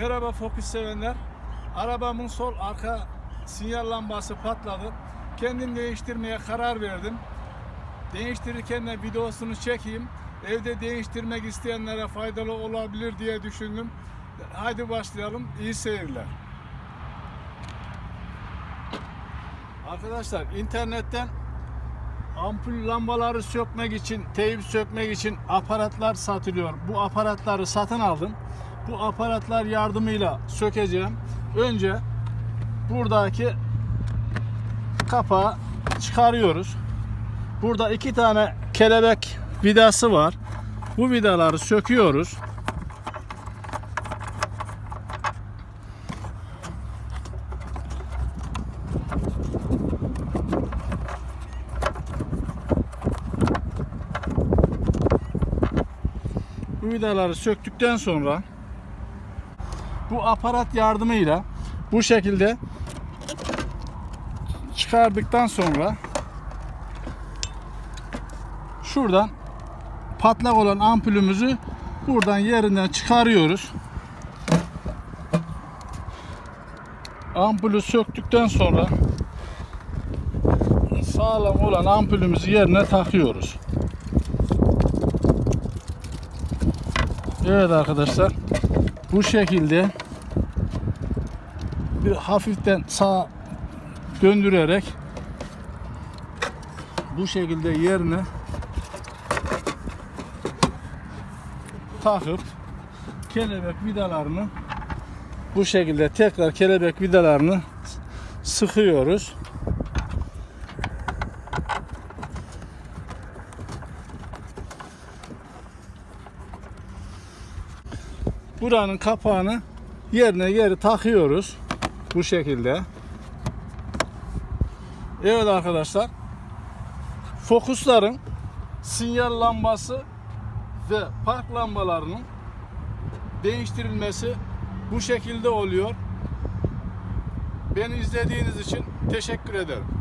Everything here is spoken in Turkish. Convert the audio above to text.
Merhaba Focus sevenler. Arabamın sol arka sinyal lambası patladı. Kendim değiştirmeye karar verdim. Değiştirirken de videosunu çekeyim. Evde değiştirmek isteyenlere faydalı olabilir diye düşündüm. Hadi başlayalım. İyi seyirler. Arkadaşlar internetten ampul lambaları sökmek için, teyip sökmek için aparatlar satılıyor. Bu aparatları satın aldım. Bu aparatlar yardımıyla sökeceğim. Önce buradaki kapağı çıkarıyoruz. Burada iki tane kelebek vidası var. Bu vidaları söküyoruz. Bu vidaları söktükten sonra bu aparat yardımıyla bu şekilde çıkardıktan sonra şuradan patlak olan ampulümüzü buradan yerinden çıkarıyoruz. Ampulü söktükten sonra sağlam olan ampulümüzü yerine takıyoruz. Evet arkadaşlar bu şekilde bir hafiften sağ döndürerek bu şekilde yerine takıp kelebek vidalarını bu şekilde tekrar kelebek vidalarını sıkıyoruz. Buranın kapağını yerine geri takıyoruz. Bu şekilde. Evet arkadaşlar. Fokusların sinyal lambası ve park lambalarının değiştirilmesi bu şekilde oluyor. Beni izlediğiniz için teşekkür ederim.